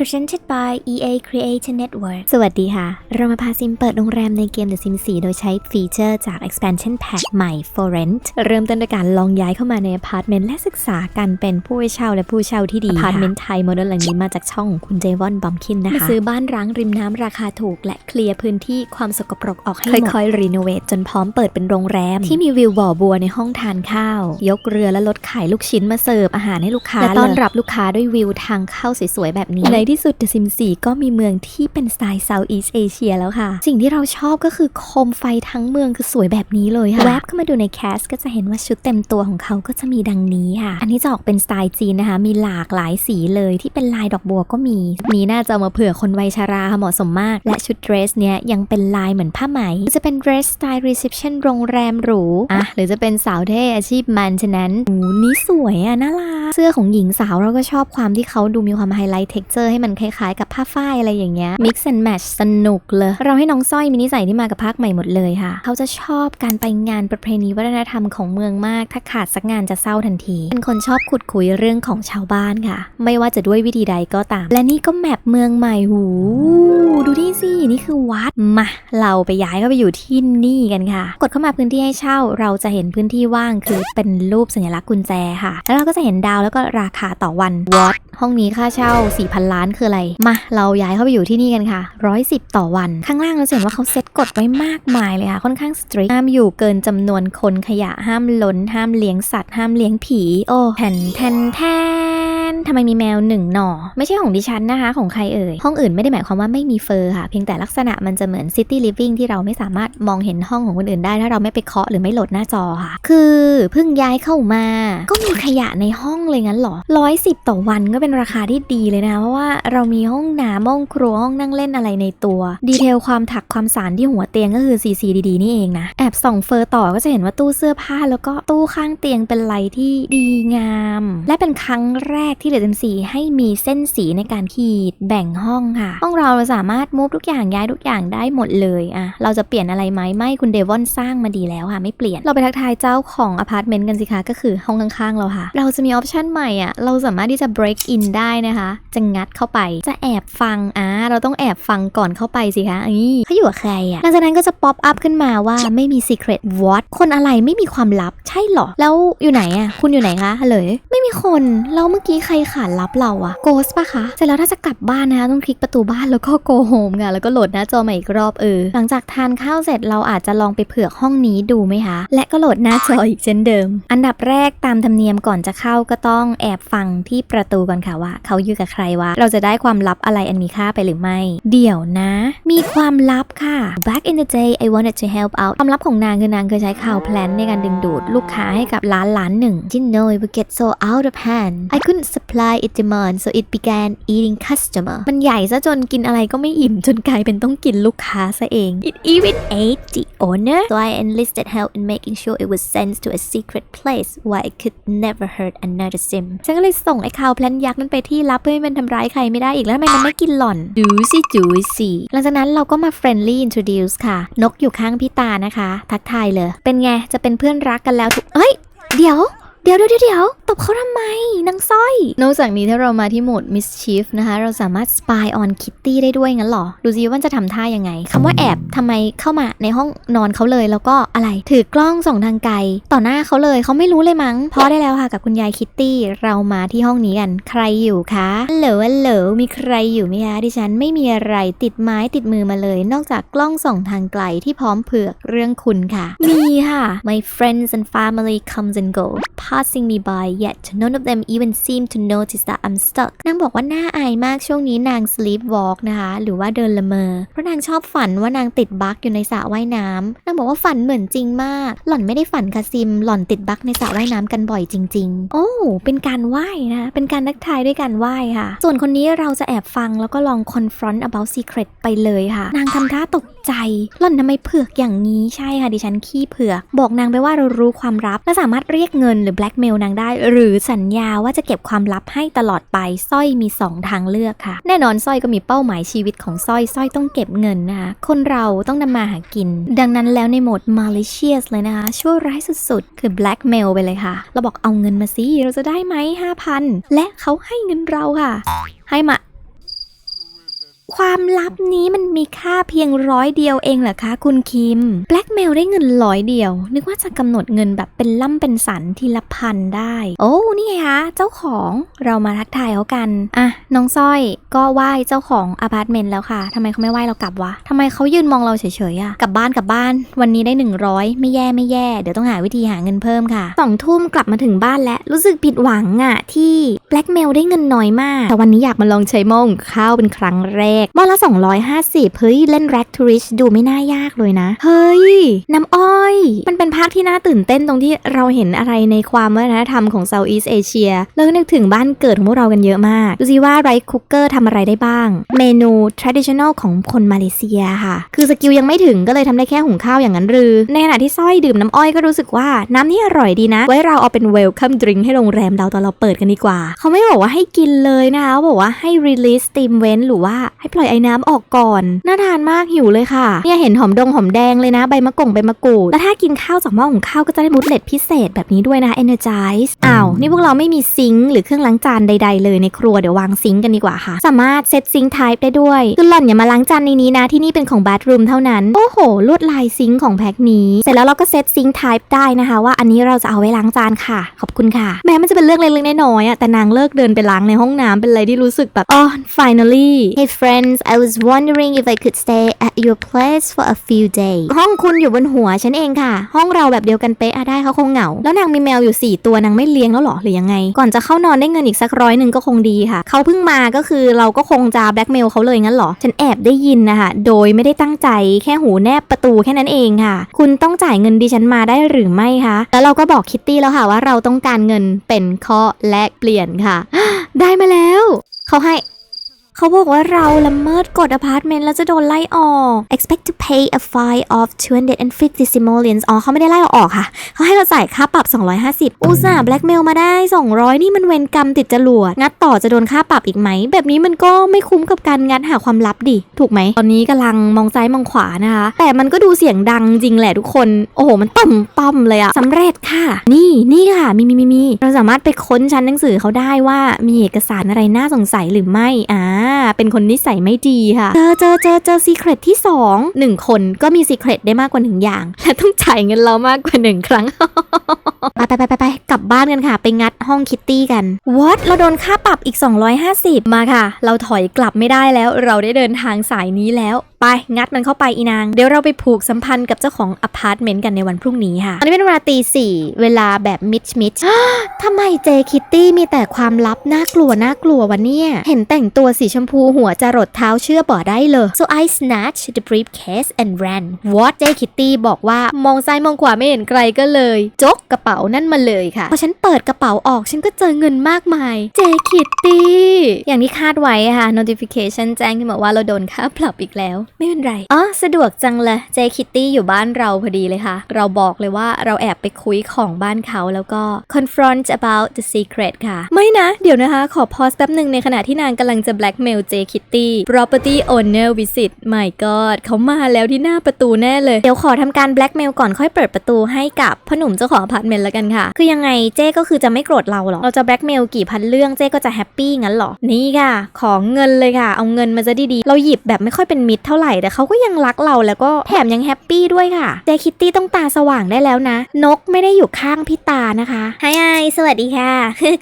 Presented by EA Creator Network สวัสดีค่ะ เรามาพาซิมเปิดโรงแรมในเกม The Sims 4 โดยใช้ฟีเจอร์จาก expansion pack ใหม่ For Rent เริ่มต้นด้วยการลองย้ายเข้ามาในอพาร์ตเมนต์และศึกษากันเป็นผู้ให้เช่าและผู้เช่าที่ดีอพาร์ตเมนต์ไทยโมเดลหลังนี้มาจากช่องของคุณเจวอนบอมคินนะคะมาซื้อบ้านร้างริมน้ำราคาถูก และเคลียร์พื้นที่ความสกปรกออกให้หมด ค่อยๆ รีโนเวทจนพร้อมเปิดเป็นโรงแรม ที่มีวิวบ่อบัวในห้องทานข้าว ยกเรือและรถขายลูกชิ้นมาเสิร์ฟอาหารให้ลูกค้าและต้อนรับลูกค้าด้วยวิวทางเข้าสวยๆแบบนี้ในที่สุด The Sims 4ก็มีเมืองที่เป็นสไตล์ Southeast Asia แล้วค่ะ สิ่งที่เราชอบก็คือโคมไฟทั้งเมืองคือสวยแบบนี้เลยค่ะแวบเข้ามาดูในแคสก็จะเห็นว่าชุดเต็มตัวของเขาก็จะมีดังนี้ค่ะ อันนี้จะออกเป็นสไตล์จีนนะคะ มีหลากหลายสีเลยที่เป็นลายดอกบัวก็มีมีน่าจะเอามาเผื่อคนวัยชราค่ะเหมาะสมมาก และชุดเดรสเนี้ยยังเป็นลายเหมือนผ้าไหม จะเป็นเดรสสไตล์รีเซพชันโรงแรมหรูอะหรือจะเป็นสาวเท่อาชีพมันฉะนั้นโอ้นี่สวยอะน่ารักเสื้อของหญิงสาวเราก็ชอบความที่เขาดูมีความไฮไลท์เท็กเจอร์ให้มันคล้ายๆ กับผ้าฝ้ายอะไรอย่างเงี้ย mix and match สนุกเลย เราให้น้องสร้อยมีนิสัยที่มากับภาคใหม่หมดเลยค่ะ เขาจะชอบการไปงานประเพณีวัฒนธรรมของเมืองมาก ถ้าขาดสักงานจะเศร้าทันที เป็นคนชอบขุดคุยเรื่องของชาวบ้านค่ะ ไม่ว่าจะด้วยวิธีใดก็ตาม และนี่ก็แมปเมืองใหม่หูดูนี่สินี่คือวัดมาเราไปย้ายเข้าไปอยู่ที่นี่กันค่ะ กดเข้ามาพื้นที่ให้เช่า เราจะเห็นพื้นที่ว่างคือเป็นรูปสัญลักษณ์กุญแจค่ะ แล้วเราก็จะเห็นดาวแล้วก็ราคาต่อวันวอตห้องนี้ค่าเช่า4,000ล้านคืออะไร มาเราย้ายเข้าไปอยู่ที่นี่กันค่ะ 110 ต่อวัน ข้างล่างเราเห็นว่าเขาเซ็ตกฎไว้มากมายเลยค่ะ ค่อนข้างสตรีทห้ามอยู่เกินจำนวนคนขยะห้ามล้น ห้ามเลี้ยงสัตว์ ห้ามเลี้ยงผี โอ้แทนแทนแทน ทำไมมีแมวหนึ่งหน่อ ไม่ใช่ของดิฉันนะคะ ของใครเอ่ย ห้องอื่นไม่ได้หมายความว่าไม่มีเฟอร์ค่ะ เพียงแต่ลักษณะมันจะเหมือนซิตี้ลิฟวิ่งที่เราไม่สามารถมองเห็นห้องของคนอื่นได้ ถ้าเราไม่ไปเคาะหรือไม่โหลดหน้าจอค่ะ คือเพิ่งย้ายเข้ามา ก็มีขยะในห้องเลยงั้นหรอร้อยสิบต่อวันก็เป็นราคาที่ดีเลยนะ เพราะว่าเรามีห้องน้ำห้องครัวห้องนั่งเล่นอะไรในตัว ดีเทลความถักความสารที่หัวเตียงก็คือ CC ดีๆนี่เองนะ แอบส่องเฟอร์ต่อก็จะเห็นว่าตู้เสื้อผ้า แล้วก็ตู้ข้างเตียงเป็นอะไรที่ดีงาม และเป็นครั้งแรกที่เดอะเจมสีให้มีเส้นสีในการขีดแบ่งห้องค่ะ ห้องเราเราสามารถมูฟทุกอย่างย้ายทุกอย่างได้หมดเลยอะเราจะเปลี่ยนอะไรไหมไม่คุณเดวอนสร้างมาดีแล้วค่ะ ไม่เปลี่ยนเราไปทักทายเจ้าของอพาร์ตเมนต์กันสิคะก็คือห้องข้างๆเราค่ะ เราจะมีออปชันใหม่อะเราสามารถที่จะ break in ได้นะคะ จะงัดเข้าไปจะแอบฟังอ่าเราต้องแอบฟังก่อนเข้าไปสิคะนี่เขาอยู่กับใครอะหลังจากนั้นก็จะ pop up ขึ้นมาว่าไม่มี secret what คนอะไรไม่มีความลับใช่หรอแล้วอยู่ไหนอะคุณอยู่ไหนคะฮัลโหลไม่มีคนแล้วเมื่อกี้ใครขานรับเราอะโกสปะคะเสร็จแล้วถ้าจะกลับบ้านนะคะต้องคลิกประตูบ้านแล้วก็ go home ค่ะแล้วก็โหลดหน้าจอใหม่อีกรอบเออหลังจากทานข้าวเสร็จเราอาจจะลองไปเผือกห้องนี้ดูไหมคะ และก็โหลดหน้าจออีกเช่นเดิม อันดับแรกตามธรรมเนียมก่อนจะเข้าก็ต้องแอบฟังที่ประตูก่อนค่ะว่า เขาอยู่กับใครวะเราจะได้ความลับอะไรอันมีค่าไปหรือไม่ เดี๋ยวนะ มีความลับค่ะ back in the day I wanted to help out ความลับของนางคือนางเคยใช้ข่าวแพลนในการดึงดูดลูกค้าให้กับร้านร้านหนึ่ง Didn't know it would get so out of hand I couldn't supply it demand so it began eating customer มันใหญ่ซะจนกินอะไรก็ไม่อิ่มจนกลายเป็นต้องกินลูกค้าซะเอง It even ate the owner so I enlisted help in making sure it was sent to a secret place where it could never hurt another sim ฉันก็เลยส่งไอ้ข่าวแพลนยักษ์นั้นไปที่ลับเพื่อให้มันทำร้ายใครไม่ได้อีกแล้วทำไมมันไม่กินหล่อนดูสิดูสิหลังจากนั้นเราก็มา friendly introduce ค่ะ นกอยู่ข้างพี่ตานะคะ ทักทายเลย เป็นไงจะเป็นเพื่อนรักกันแล้วทุกเอ้ย เดี๋ยว เดี๋ยวเดี๋ยวเดี๋ยวตบเขาทำไมนางสร้อย นอกจากนี้ถ้าเรามาที่โหมด mischief นะคะ เราสามารถ spy on Kitty ได้ด้วยงั้นเหรอ ดูซิว่าจะทำท่ายังไงคำว่าแอบทำไมเข้ามาในห้องนอนเขาเลยแล้วก็อะไร ถือกล้องส่องทางไกล ต่อหน้าเขาเลยเขาไม่รู้เลยมั้งพอได้แล้วค่ะกับคุณยายคิตตี้เรามาที่ห้องนี้กัน ใครอยู่คะฮัลโหลฮัลโหลมีใครอยู่ไหมคะดิฉันไม่มีอะไรติดไม้ติดมือมาเลย นอกจากกล้องส่องทางไกลที่พร้อมเผือกเรื่องคุณค่ะ มีค่ะ my friends and family comes and go passing me by yet none of them even seem to notice that I'm stuck นางบอกว่าน่าอายมากช่วงนี้นาง sleep walk นะคะ หรือว่าเดินละเมอ เพราะนางชอบฝันว่านางติดบั๊กอยู่ในสระว่ายน้ำนางบอกว่าฝันเหมือนจริงมาก หล่อนไม่ได้ฝันค่ะซิม หล่อนติดบั๊กในสระว่ายน้ำกันบ่อยจริง ๆ โอ้ เป็นการไหว้นะ เป็นการนักทายด้วยการไหว้ค่ะ ส่วนคนนี้เราจะแอบฟังแล้วก็ลอง confront about secret ไปเลยค่ะ นางทำท่าตกใจ หล่อนทำไมเผือกอย่างนี้ ใช่ค่ะดิฉันขี้เผือก บอกนางไปว่าเรารู้ความลับและสามารถเรียกเงินหรือแบล็กเมลนางได้ หรือสัญญาว่าจะเก็บความลับให้ตลอดไปสร้อยมี 2 ทางเลือกค่ะ แน่นอนสร้อยก็มีเป้าหมายชีวิตของสร้อยสร้อยต้องเก็บเงินนะคะคนเราต้องนำมาหากิน ดังนั้นแล้วในโหมด malicious เลยนะคะชั่วร้ายสุดๆ คือ blackmail ไปเลยค่ะ เราบอกเอาเงินมาสิเราจะได้ไหม5,000 และเขาให้เงินเราค่ะ ให้มา ความลับนี้มันมีค่าเพียงร้อยเดียวเองเหรอคะคุณคิม แบล็กเมลได้เงินร้อยเดียว นึกว่าจะกำหนดเงินแบบเป็นล่ำเป็นสันทีละพันได้ โอ้ นี่ไงคะ เจ้าของเรามาทักทายเขากัน อะ น้องสร้อยก็ไหว้เจ้าของอพาร์ตเมนต์แล้วค่ะทำไมเขาไม่ไหว้เรากลับวะทำไมเขายืนมองเราเฉยๆอะกลับบ้านกลับบ้าน วันนี้ได้ 100 ไม่แย่ไม่แย่ เดี๋ยวต้องหาวิธีหาเงินเพิ่มค่ะสองทุ่มกลับมาถึงบ้านแล้วรู้สึกผิดหวังอะที่แบล็กเมลได้เงินน้อยมากแต่วันนี้อยากมาลองใช้มงข้าวเป็นครั้งแรกหม้อละ 250 เฮ้ย เล่นแร็กทูริชดูไม่น่ายากเลยนะ เฮ้ย น้ำอ้อย มันเป็นภาคที่น่าตื่นเต้นตรงที่เราเห็นอะไรในความวัฒนธรรมของ Southeast Asia แล้วก็นึกถึงบ้านเกิดของพวกเรากันเยอะมาก ดูสิว่าไรซ์คุกเกอร์ทำอะไรได้บ้าง เมนู traditional ของคนมาเลเซียค่ะ คือสกิลยังไม่ถึงก็เลยทำได้แค่หุงข้าวอย่างนั้นหรือ ในขณะที่สร้อยดื่มน้ำอ้อยก็รู้สึกว่าน้ำนี่อร่อยดีนะ ไว้เราเอาเป็น welcome drink ให้โรงแรมเราตอนเราเปิดกันดีกว่า เขาไม่บอกว่าให้กินเลยนะคะเขาบอกว่าให้ release steam vent หรือว่าให้ปล่อยไอ้น้ำออกก่อน น่าทานมากหิวเลยค่ะ เนี่ยเห็นหอมดงหอมแดงเลยนะใบมะกงใบมะกรูด แล้วถ้ากินข้าวจากหม้อหุงข้าวก็จะได้มูดเล็ดพิเศษแบบนี้ด้วยนะ energize อ้าว นี่พวกเราไม่มีซิงค์หรือเครื่องล้างจานใด ๆ เลยในครัวเดี๋ยววางซิงค์กันดีกว่าค่ะ สามารถเซตซิงค์ type ได้ด้วยคือหล่อนอย่ามาล้างจานในนี้นะที่นี่เป็นของ bathroom เท่านั้น โอ้โห ลวดลายซิงค์ของแพ็คนี้ เสร็จแล้วเราก็เซตซิงค์ type ได้นะคะว่าอันนี้เราจะเอาไว้ล้างจานค่ะ ขอบคุณค่ะ แม้มันจะเป็นเรื่องเล็กๆน้อยๆอะแต่นางเลิกเดินไปล้างในห้องน้ำเป็นอะไรที่รู้สึกแบบอ๋อ finally Hey friends I was wondering if I could stay at your place for a few days ห้องคุณอยู่บนหัวฉันเองค่ะ ห้องเราแบบเดียวกันเป๊ะอะได้เขาคงเหงา แล้วนางมีแมวอยู่ 4 ตัวนางไม่เลี้ยงแล้วหรอหรือยังไง ก่อนจะเข้านอนได้เงินอีกสักร้อยหนึ่งก็คงดีค่ะ เขาเพิ่งมาก็คือเราก็คงจะแบล็กเมลเขาเลยงั้นเหรอ ฉันแอบได้ยินนะคะ โดยไม่ได้ตั้งใจแค่หูแนบประตูแค่นั้นเองค่ะ คุณต้องจ่ายเงินดิฉันมาได้หรือไม่คะ แล้วเราก็บอกคิตตี้แล้วค่ะว่าเราต้องการเงินเป็นข้อแลกเปลี่ยนค่ะ ได้มาแล้ว เขาให้ เขาบอกว่าเราละเมิดกฎอพาร์ตเมนต์แล้วจะโดนไล่ออก expect to pay a fine of 250 simoleons อ๋อเขาไม่ได้ไล่เราออกค่ะ เขาให้เราจ่ายค่าปรับ 250 อุตส่าห์แบล็กเมลมาได้ 200 นี่มันเวรกรรมติดจรวด งัดต่อจะโดนค่าปรับอีกไหม แบบนี้มันก็ไม่คุ้มกับการงัดหาความลับดิ ถูกไหม ตอนนี้กำลังมองซ้ายมองขวานะคะ แต่มันก็ดูเสียงดังจริงแหละทุกคน โอ้โห มันต่อมต่อมเลยอะสำเร็จค่ะ นี่นี่ค่ะ มีมีมีมีเราสามารถไปค้นชั้นหนังสือเขาได้ว่ามีเอกสารอะไรน่าสงสัยหรือไม่ อ่าเป็นคนนิสัยไม่ดีค่ะ เจอเจอเจอเจอซีเครตที่2 1 คนก็มีซีเครตได้มากกว่า1อย่าง และต้องจ่ายเงินเรามากกว่า1ครั้งไปไปไปไปไปกลับบ้านกันค่ะ ไปงัดห้องคิตตี้กัน what เราโดนค่าปรับอีก 250 มาค่ะ เราถอยกลับไม่ได้แล้ว เราได้เดินทางสายนี้แล้วไปงัดมันเข้าไปอีนาง เดี๋ยวเราไปผูกสัมพันธ์กับเจ้าของอพาร์ตเมนต์กันในวันพรุ่งนี้ค่ะ ตอนนี้เป็นเวลาตีสี่เวลาแบบมิดมิดทำไมเจคิตตี้มีแต่ความลับน่ากลัวน่ากลัววะเนี่ย เห็นแต่งตัวสีชมพูหัวจะรดเท้าเชื่อบ่ได้เลย so I snatch the briefcase and ran what เจคิตตี้บอกว่ามองซ้ายมองขวาไม่เห็นไกลก็เลยจกกระเป๋านั่นมาเลยค่ะพอฉันเปิดกระเป๋าออกฉันก็เจอเงินมากมายเจคิตตี้อย่างที่คาดไว้ค่ะ notification แจ้งขึ้นมาว่าเราโดนค่าปรับอีกแล้วไม่เป็นไรอ๋อสะดวกจังเลยเจคิตตี้อยู่บ้านเราพอดีเลยค่ะ เราบอกเลยว่าเราแอบไปคุยของบ้านเขาแล้วก็ confront about the secret ค่ะ ไม่นะ เดี๋ยวนะคะ ขอพอสแป๊บหนึ่งในขณะที่นางกำลังจะ blackmail เจคิตตี้ property owner visit my god เขามาแล้วที่หน้าประตูแน่เลย เดี๋ยวขอทำการ blackmail ก่อนค่อยเปิดประตูให้กับพ่อหนุ่มเจ้าของอพาร์ตเมนต์แล้วกันค่ะ คือยังไงเจ๊ก็คือจะไม่โกรธเราหรอกเราจะ blackmail กี่พันเรื่องเจ๊ก็จะแฮปปี้งั้นหรอ นี่ค่ะ ของเงินเลยค่ะ เอาเงินมาจะดีๆ เราหยิบแบบไม่ค่อยเป็นมิตรเท่าไหร่แต่เขาก็ยังรักเราแล้วก็แถมยังแฮปปี้ด้วยค่ะเจคิตตี้ต้องตาสว่างได้แล้วนะ นกไม่ได้อยู่ข้างพี่ตานะคะไฮไอสวัสดีค่ะ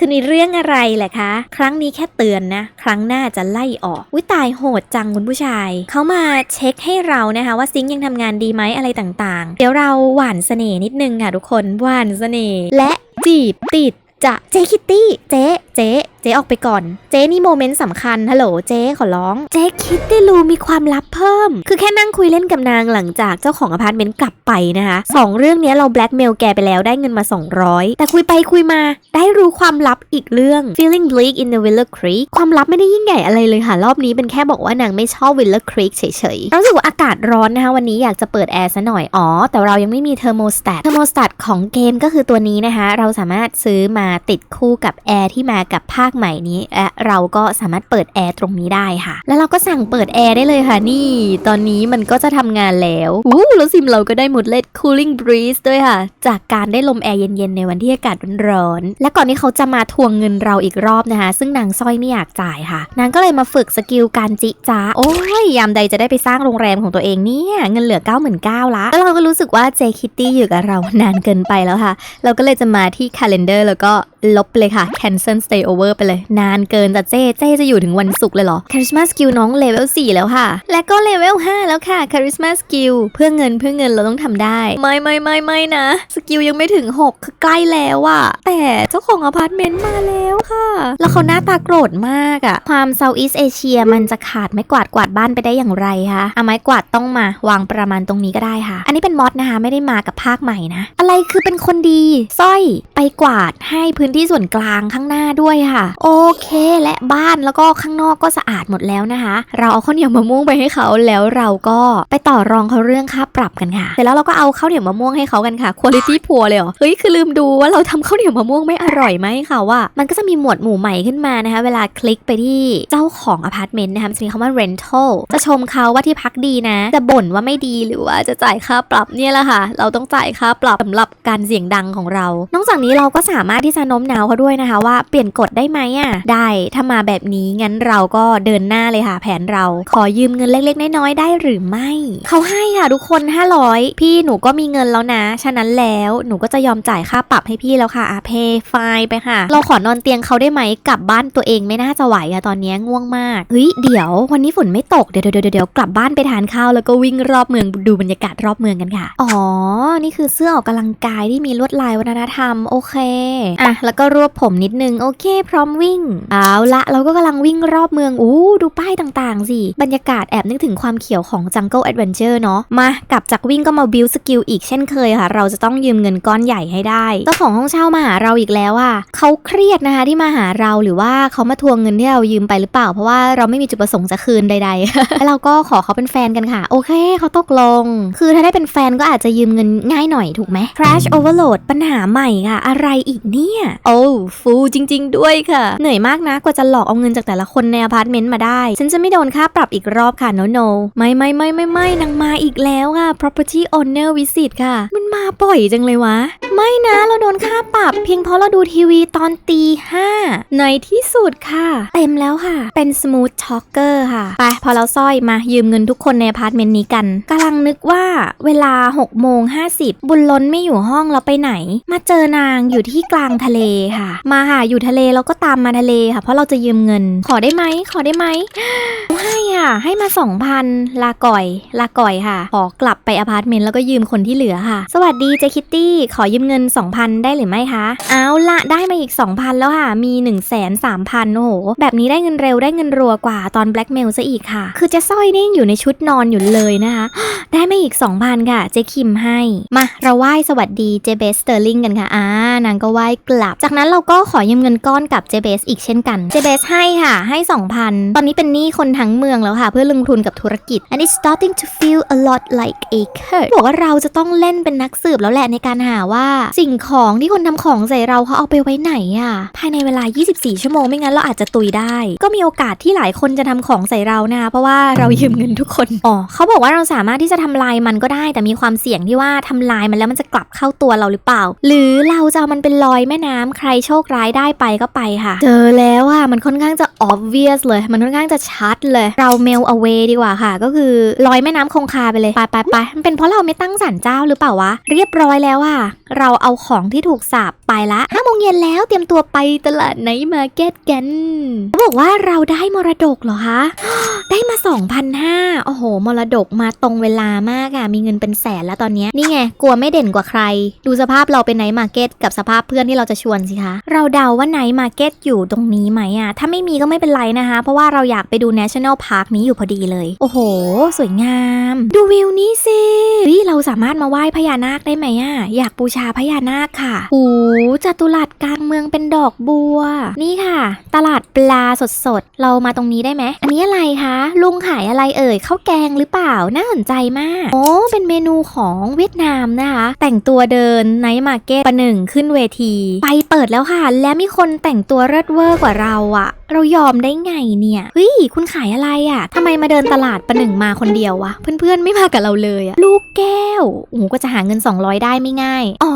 คุณมีเรื่องอะไรแหละคะ ครั้งนี้แค่เตือนนะ ครั้งหน้าจะไล่ออกวิตายโหดจังคุณผู้ชาย เขามาเช็คให้เรานะคะ ว่าซิงค์ยังทำงานดีไหมอะไรต่างๆ เดี๋ยวเราหวานเสน่ห์นิดนึงค่ะทุกคนหวานเสน่ห์และจีบติดจะเจคิตตี้เจ๊เจ๊ เจ๊ออกไปก่อน เจ๊นี่โมเมนต์สำคัญ ฮัลโหลเจ๊ขอร้อง เจ๊คิตตี้รู้มีความลับเพิ่ม คือแค่นั่งคุยเล่นกับนางหลังจากเจ้าของอพาร์ตเมนต์กลับไปนะคะสองเรื่องนี้เราแบล็กเมลแกไปแล้วได้เงินมา 200 แต่คุยไปคุยมา ได้รู้ความลับอีกเรื่อง feeling bleak in the Willow Creek ความลับไม่ได้ยิ่งใหญ่อะไรเลยค่ะ รอบนี้เป็นแค่บอกว่านางไม่ชอบ Willow Creek เฉยๆรู้สึกว่าอากาศร้อนนะคะวันนี้อยากจะเปิดแอร์ซะหน่อยอ๋อแต่เรายังไม่มีเทอร์โมสแตทเทอร์โมสแตทของเกมก็คือตัวนี้นะคะเราสามารถซื้อมาติดคู่กับแอร์ที่มากับภาคใหม่นี้และเราก็สามารถเปิดแอร์ตรงนี้ได้ค่ะ แล้วเราก็สั่งเปิดแอร์ได้เลยค่ะนี่ ตอนนี้มันก็จะทำงานแล้วอู้แล้วซิมเราก็ได้หมดเลด cooling breeze ด้วยค่ะ จากการได้ลมแอร์เย็นๆในวันที่อากาศร้อนๆและก่อนที่เขาจะมาทวงเงินเราอีกรอบนะคะ ซึ่งนางสร้อยไม่อยากจ่ายค่ะ นางก็เลยมาฝึกสกิลการจิจ้าโอ้ยยามใดจะได้ไปสร้างโรงแรมของตัวเองเนี่ยเงินเหลือ 9 9 0 0 0ละแล้วเราก็รู้สึกว่าเจคิตตี้อยู่กับเรานานเกินไปแล้วค่ะ เราก็เลยจะมาที่ calendar แล้วก็ลบเลยค่ะ cancel stay over ไปเลย นานเกินแต่เจเจจะอยู่ถึงวันศุกร์เลยเหรอ charisma skill น้องเลเวล4แล้วค่ะ และก็เลเวล5แล้วค่ะ charisma skill เพื่อเงินเพื่อเงินเราต้องทำได้ ไม่ไม่ไม่ไม่นะสกิลยังไม่ถึง 6 คือใกล้แล้วอะแต่เจ้าของอพาร์ตเมนต์มาแล้วค่ะ แล้วเขาหน้าตาโกรธมากอะความ Southeast Asia มันจะขาดไม้กวาดกวาดบ้านไปได้อย่างไรคะเอาไม้กวาดต้องมาวางประมาณตรงนี้ก็ได้ค่ะ อันนี้เป็นมอดนะคะไม่ได้มากับภาคใหม่นะ อะไรคือเป็นคนดีสร้อยไปกวาดให้พื้นที่ส่วนกลางข้างหน้าด้วยค่ะโอเค และบ้านแล้วก็ข้างนอกก็สะอาดหมดแล้วนะคะ เราเอาข้าวเหนียวมะม่วงไปให้เขาแล้วเราก็ไปต่อรองเขาเรื่องค่าปรับกันค่ะเสร็จแล้วเราก็เอาข้าวเหนียวมะม่วงให้เขากันค่ะ quality poor เลยเหรอเฮ้ยคือลืมดูว่าเราทำข้าวเหนียวมะม่วงไม่อร่อยไหมค่ะว่า มันก็จะมีหมวดหมู่ใหม่ขึ้นมานะคะ เวลาคลิกไปที่เจ้าของอพาร์ตเมนต์นะคะมันจะมีคำว่า rental จะชมเขาว่าที่พักดีนะ จะบ่นว่าไม่ดีหรือว่าจะจ่ายค่าปรับเนี่ยแหละค่ะ เราต้องจ่ายค่าปรับสำหรับการเสียงดังของเรา นอกจากนี้เราก็สามารถที่จะโน้มน้าวเขาด้วยนะคะว่าเปลี่ยนกฎได้ไหมอะ ได้ถ้ามาแบบนี้งั้นเราก็เดินหน้าเลยค่ะ แผนเราขอยืมเงินเล็กๆน้อยๆได้หรือไม่ เขาให้ค่ะทุกคน 500 พี่หนูก็มีเงินแล้วนะ ฉะนั้นแล้วหนูก็จะยอมจ่ายค่าปรับให้พี่แล้วค่ะอาเพย์ไฟไปค่ะ เราขอนอนเตียงเขาได้ไหมกลับบ้านตัวเองไม่น่าจะไหวอะตอนนี้ง่วงมากเฮ้ยเดี๋ยววันนี้ฝนไม่ตกเดี๋ยวเดี๋ยวเดี๋ยวกลับบ้านไปทานข้าวแล้วก็วิ่งรอบเมืองดูบรรยากาศรอบเมืองกันค่ะ อ๋อ นี่คือเสื้อออกกำลังกายที่มีลวดลายวัฒนธรรมโอเคอะแล้วก็รวบผมนิดนึงโอเคพร้อมวิ่ง เอาละเราก็กำลังวิ่งรอบเมือง อู้ ดูป้ายต่างๆ สิ บรรยากาศแอบนึกถึงความเขียวของ Jungle Adventure เนาะ มากลับจากวิ่งก็มาบิวสกิลอีกเช่นเคยค่ะ เราจะต้องยืมเงินก้อนใหญ่ให้ได้ เจ้าของห้องเช่ามาหาเราอีกแล้วอะเขาเครียดนะคะที่มาหาเราหรือว่าเขามาทวงเงินที่เรายืมไปหรือเปล่า เพราะว่าเราไม่มีจุดประสงค์จะคืนใดๆ แล้วเราก็ขอเขาเป็นแฟนกันค่ะ โอเคเขาตกลง คือถ้าได้เป็นแฟนก็อาจจะยืมเงินง่ายหน่อยถูกไหม Crash Overload ปัญหาใหม่ค่ะ อะไรอีกเนี่ย โอ้ฟูจริง ๆ ด้วยค่ะเหนื่อยมากนะกว่าจะหลอกเอาเงินจากแต่ละคนในอพาร์ตเมนต์มาได้ ฉันจะไม่โดนค่าปรับอีกรอบค่ะ no no ไม่ไม่ไม่ไม่ไม่นางมาอีกแล้วค่ะ property owner visit ค่ะ มันมาบ่อยจังเลยวะ ไม่นะเราโดนค่าปรับ เพียงเพราะเราดูทีวีตอนตีห้าในที่สุดค่ะ เต็มแล้วค่ะ เป็น smooth talker ค่ะไปพอเราสร้อยมายืมเงินทุกคนในอพาร์ตเมนต์นี้กันกำลังนึกว่าเวลา6โมง50 บุญล้นไม่อยู่ห้องเราไปไหน มาเจอนางอยู่ที่กลางทะเลค่ะ มาค่ะอยู่ทะเลเราก็ตามมาทะเลค่ะ เพราะเราจะยืมเงิน ขอได้ไหม ขอได้ไหม ให้อะ ให้มา2,000ลาก่อย ลาก่อยค่ะ ขอกลับไปอพาร์ตเมนต์แล้วก็ยืมคนที่เหลือค่ะ สวัสดีเจคิตตี้ ขอยืมเงิน 2,000 ได้หรือไม่คะ เอาละได้มาอีก 2,000 แล้วค่ะ มี 1 3 0 0 0โอ้โห แบบนี้ได้เงินเร็วได้เงินรัวกว่าตอนแบล็กเมลซะอีกค่ะ คือเจะสร้อยนี่งอยู่ในชุดนอนอยู่เลยนะคะ ได้มาอีก 2,000 ค่ะ เจคิมให้ มาเราไหว้สวัสดีเจเบสเตอร์ลิงกันค่ะ อ่านางก็ไหว้กลับ จากนั้นเราก็ขอยืมเงินก้อนกับเจเบสอีกเช่นกันเจเบสให้ค่ะให้ 2,000 ตอนนี้เป็นหนี้คนทั้งเมืองแล้วค่ะ เพื่อลงทุนกับธุรกิจ and it's starting to feel a lot like a curse บอกว่าเราจะต้องเล่นเป็นนักสืบแล้วแหละในการหาว่า สิ่งของที่คนทำของใส่เราเขาเอาไปไว้ไหนอะภายในเวลา 24 ชั่วโมงไม่งั้นเราอาจจะตุยได้ ก็มีโอกาสที่หลายคนจะทำของใส่เรานะคะเพราะว่าเรายืมเงินทุกคนอ๋อเขาบอกว่าเราสามารถที่จะทำลายมันก็ได้ แต่มีความเสี่ยงที่ว่าทำลายมันแล้วมันจะกลับเข้าตัวเราหรือเปล่า หรือเราจะเอามันเป็นลอยแม่น้ำใครโชคร้ายได้ไปก็ไปค่ะเจอแล้วอะมันค่อนข้างจะ obvious เลย มันค่อนข้างจะชัดเลย เรา mail away ดีกว่าค่ะ ก็คือลอยแม่น้ำคงคาไปเลย ไปไปไปมันเป็นเพราะเราไม่ตั้งศาลเจ้าหรือเปล่าวะ เรียบร้อยแล้วอะเราเอาของที่ถูกสาปไปละห้าโมงเย็นแล้วเตรียมตัวไปตลาดไนท์มาร์เก็ตกันเขาบอกว่าเราได้มรดกเหรอคะ ได้มา 2,500โอ้โห มรดกมาตรงเวลามากอะมีเงินเป็นแสนแล้วตอนนี้ นี่ไง กลัวไม่เด่นกว่าใคร ดูสภาพเราเป็นไนท์มาร์เก็ตกับสภาพเพื่อนที่เราจะชวนสิคะ เราเดาว่าไนท์มาร์เก็ตอยู่ตรงนี้ไหมอะถ้าไม่มีก็ไม่เป็นไรนะคะ เพราะว่าเราอยากไปดู National Park นี้อยู่พอดีเลย โอ้โห สวยงาม ดูวิวนี้สิ เราสามารถมาไหว้พญานาคได้ไหมอะอยากบูชาพญานาคค่ะโอ้จัตุรัสกลางเมืองเป็นดอกบัว นี่ค่ะ ตลาดปลาสดๆ เรามาตรงนี้ได้ไหม อันนี้อะไรคะ ลุงขายอะไรเอ่ยข้าวแกงหรือเปล่า น่าสนใจมาก โอ้ เป็นเมนูของเวียดนามนะคะ แต่งตัวเดินไนท์มาร์เก็ตประหนึ่งขึ้นเวที ไปเปิดแล้วค่ะ และมีคนแต่งตัวเลิศเวอร์กว่าเราอะเรายอมได้ไงเนี่ยเฮ้ยคุณขายอะไรอะทำไมมาเดินตลาดประหนึ่งมาคนเดียววะเพื่อนๆไม่มากับเราเลยอะลูกแก้วโอ้โหก็จะหาเงิน 200 ได้ไม่ง่าย อ๋อ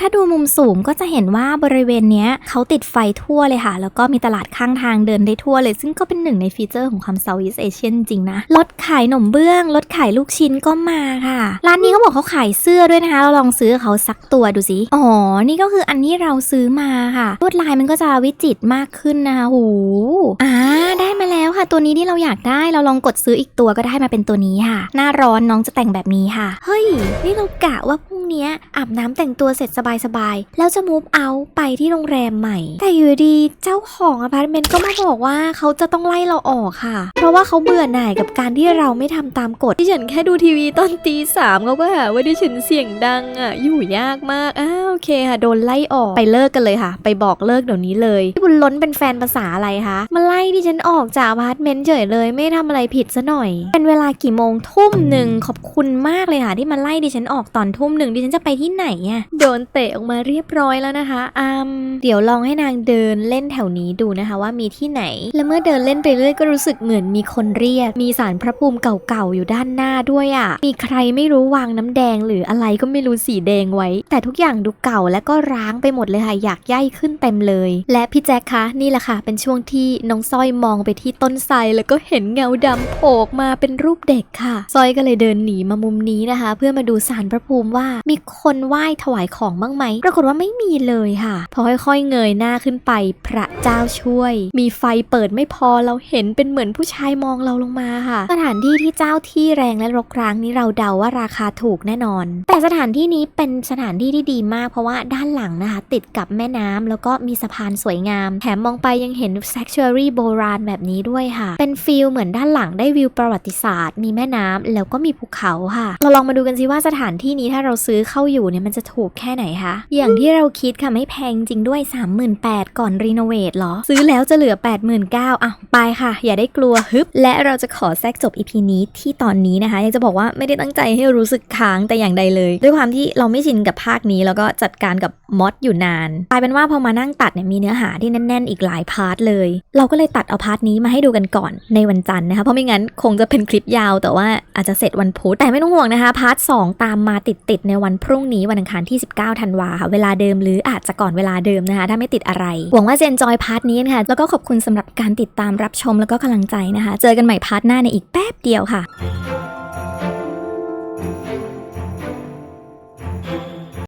ถ้าดูมุมสูงก็จะเห็นว่าบริเวณเนี้ยเขาติดไฟทั่วเลยค่ะ แล้วก็มีตลาดข้างทางเดินได้ทั่วเลย ซึ่งก็เป็นหนึ่งในฟีเจอร์ของความ Southeast Asian จริงๆนะรถขายหนมเบื้องรถขายลูกชิ้นก็มาค่ะ ร้านนี้เขาบอกเขาขายเสื้อด้วยนะคะ เราลองซื้อเขาสักตัวดูสิอ๋อนี่ก็คืออันที่เราซื้อมาค่ะลวดลายมันก็จะวิจิตรมากขึ้นนะคะหูอ่าได้มาแล้วค่ะ ตัวนี้ที่เราอยากได้เราลองกดซื้ออีกตัวก็ได้มาเป็นตัวนี้ค่ะ หน้าร้อนน้องจะแต่งแบบนี้ค่ะ เฮ้ย นี่เรากะว่าพรุ่งนี้อาบน้ำแต่งตัวเสร็จสบายๆแล้วจะมูฟเอาไปที่โรงแรมใหม่ แต่อยู่ดีเจ้าของอพาร์ตเมนต์ก็มาบอกว่าเขาจะต้องไล่เราออกค่ะ เพราะว่าเขาเบื่อหน่ายกับการที่เราไม่ทำตามกฎที่ฉันแค่ดูทีวีตอนตีสามเขาก็หาว่าดิฉันเสียงดังอะอยู่ยากมากอ้าวโอเคค่ะโดนไล่ออกไปเลิกกันเลยค่ะ ไปบอกเลิกเดี๋ยวนี้เลยพี่บุญล้นเป็นแฟนภาษาอะไรคะมาไล่ดิฉันออกจากอพาร์ตเมนต์เฉยเลย ไม่ทำอะไรผิดซะหน่อย เป็นเวลากี่โมงทุ่มหนึ่งขอบคุณมากเลยค่ะ ที่มาไล่ดิฉันออกตอนทุ่มหนึ่งดิฉันจะไปที่ไหนอะโดนเตะออกมาเรียบร้อยแล้วนะคะอืมเดี๋ยวลองให้นางเดินเล่นแถวนี้ดูนะคะ ว่ามีที่ไหน และเมื่อเดินเล่นไปเรื่อยก็รู้สึกเหมือนมีคนเรียก มีสารพระภูมิเก่าๆอยู่ด้านหน้าด้วยอะ่ะ มีใครไม่รู้วางน้ำแดงหรืออะไรก็ไม่รู้สีแดงไว้ แต่ทุกอย่างดูเก่าและก็ร้างไปหมดเลยค่ะอยากย่ายขึ้นเต็มเลย และพี่แจ็คคะนี่แหละค่ะเป็นช่วงที่น้องสร้อยมองไปที่ต้นไทรแล้วก็เห็นเงาดำโผล่ออกมาเป็นรูปเด็กค่ะสร้อยก็เลยเดินหนีมามุมนี้นะคะ เพื่อมาดูสารพระภูมิว่ามีคนไหว้ถวายของบ้างไหมปรากฏว่าไม่มีเลยค่ะ พอค่อยๆเงยหน้าขึ้นไปพระเจ้าช่วย มีไฟเปิดไม่พอเราเห็นเป็นเหมือนผู้ชายมองเราลงมาค่ะ สถานที่ที่เจ้าที่แรงและรกร้างนี้เราเดาว่าราคาถูกแน่นอน แต่สถานที่นี้เป็นสถานที่ที่ดีมากเพราะว่าด้านหลังนะคะ ติดกับแม่น้ำแล้วก็มีสะพานสวยงาม แถมมองไปยังเห็น sanctuary โบราณแบบนี้ด้วยค่ะ เป็นฟิลเหมือนด้านหลังได้วิวประวัติศาสตร์ มีแม่น้ำแล้วก็มีภูเขาค่ะ เราลองมาดูกันสิว่าสถานที่นี้ถ้าเราซื้อเข้าอยู่เนี่ยมันจะถูกแค่ไหนคะอย่างที่เราคิดค่ะไม่แพงจริงด้วย 38,000ก่อนรีโนเวทเหรอ ซื้อแล้วจะเหลือ 89,000อะไปค่ะ อย่าได้กลัวฮึบและเราจะขอแทรกจบ EP นี้ที่ตอนนี้นะคะยังจะบอกว่าไม่ได้ตั้งใจให้รู้สึกค้างแต่อย่างใดเลย ด้วยความที่เราไม่ชินกับภาคนี้แล้วก็จัดการกับมอดอยู่นานกลายเป็นว่าพอมานั่งตัดเนี่ยมีเนื้อหาที่แน่น ๆ อีกหลายพาร์ทเลยเราก็เลยตัดเอาพาร์ทนี้มาให้ดูกันก่อนในวันจันทร์นะคะ เพราะไม่งั้นคงจะเป็นคลิปยาวแต่ว่าอาจจะเสร็จวันพุธ แต่ไม่ต้องห่วงนะคะพาร์ท2ตามมาติดๆในวันพรุ่งนี้วันอังคารที่ 19 ธันวาค่ะเวลาเดิมหรืออาจจะก่อนเวลาเดิมนะคะ ถ้าไม่ติดอะไร หวังว่าจะ enjoy พาร์ทนี้นะคะแล้วก็ขอบคุณสำหรับการติดตามรับชมแล้วก็กำลังใจนะคะ เจอกันใหม่พาร์ทหน้าในอีกแป๊บเดียวค่ะ